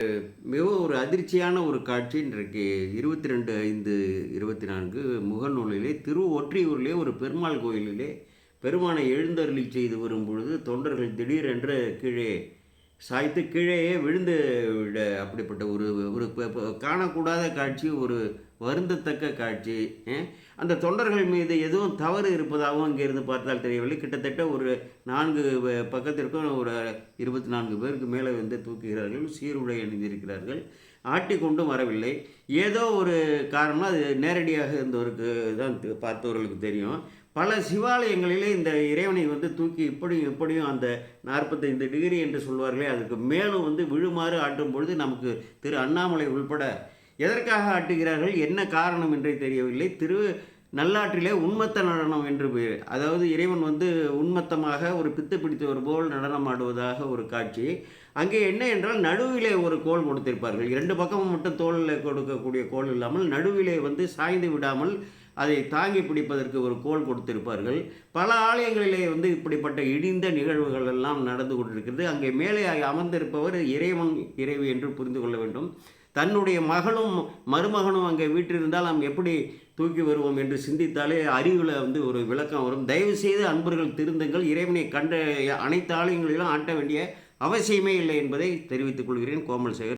மிகவும் ஒரு அதிர்ச்சியான ஒரு காட்சி. இன்றைக்கு இருபத்தி ரெண்டு ஐந்து இருபத்தி நான்கு முகநூலிலே திரு ஒற்றியூரிலே ஒரு பெருமாள் கோயிலிலே பெருமானை எழுந்தருளி செய்து வரும் பொழுது தொண்டர்கள் திடீரென்று கீழே சாய்த்து கீழேயே விழுந்து விட அப்படிப்பட்ட ஒரு ஒரு காணக்கூடாத காட்சி ஒரு வருந்தத்தக்க காட்சி அந்த தொண்டர்கள் மீது எதுவும் தவறு இருப்பதாகவும் அங்கிருந்து பார்த்தால் தெரியவில்லை. கிட்டத்தட்ட ஒரு நான்கு பக்கத்திற்கும் ஒரு இருபத்தி நான்கு பேருக்கு மேலே வந்து தூக்குகிறார்கள் சீருடை அணிந்திருக்கிறார்கள். ஆட்டி கொண்டும் வரவில்லை. ஏதோ ஒரு காரணம் அது நேரடியாக இருந்தவருக்கு தான் பார்த்தவர்களுக்கு தெரியும். பல சிவாலயங்களிலே இந்த இறைவனை வந்து தூக்கி இப்படியும் இப்படியும் அந்த நாற்பத்தைந்து டிகிரி என்று சொல்வார்களே அதுக்கு மேலும் வந்து விழுமாறு ஆட்டும் பொழுது நமக்கு திரு அண்ணாமலை உள்பட எதற்காக ஆட்டுகிறார்கள்? என்ன காரணம் என்றே தெரியவில்லை. திரு நல்லாற்றிலே உன்மத்த நடனம் என்று பெயர். அதாவது இறைவன் வந்து உன்மத்தமாக ஒரு பித்து பிடித்தவர் போல் நடனம் ஆடுவதாக ஒரு காட்சி. அங்கே என்ன என்றால் நடுவிலே ஒரு கோல் கொடுத்திருப்பார்கள். இரண்டு பக்கமும் மட்டும் தோளில் கொடுக்கக்கூடிய கோல் இல்லாமல் நடுவிலே வந்து சாய்ந்து விடாமல் அதை தாங்கி பிடிப்பதற்கு ஒரு கோல் கொடுத்திருப்பார்கள். பல ஆலயங்களிலே வந்து இப்படிப்பட்ட இடிந்த நிகழ்வுகள் எல்லாம் நடந்து கொண்டிருக்கிறது. அங்கே மேலே அமர்ந்திருப்பவர் இறைவன் இறைவு என்று புரிந்து கொள்ள வேண்டும். தன்னுடைய மகளும் மருமகனும் அங்கே வீட்டிலிருந்தால் நாம் எப்படி தூக்கி வருவோம் என்று சிந்தித்தாலே அறிவில் வந்து ஒரு விளக்கம் வரும். தயவு செய்து அன்பர்கள் திருந்துங்கள். இறைவனை கண்ட அனைத்து ஆலயங்களிலும் ஆட்ட வேண்டிய அவசியமே இல்லை என்பதை தெரிவித்துக் கொள்கிறேன். கோமல் சேகர்.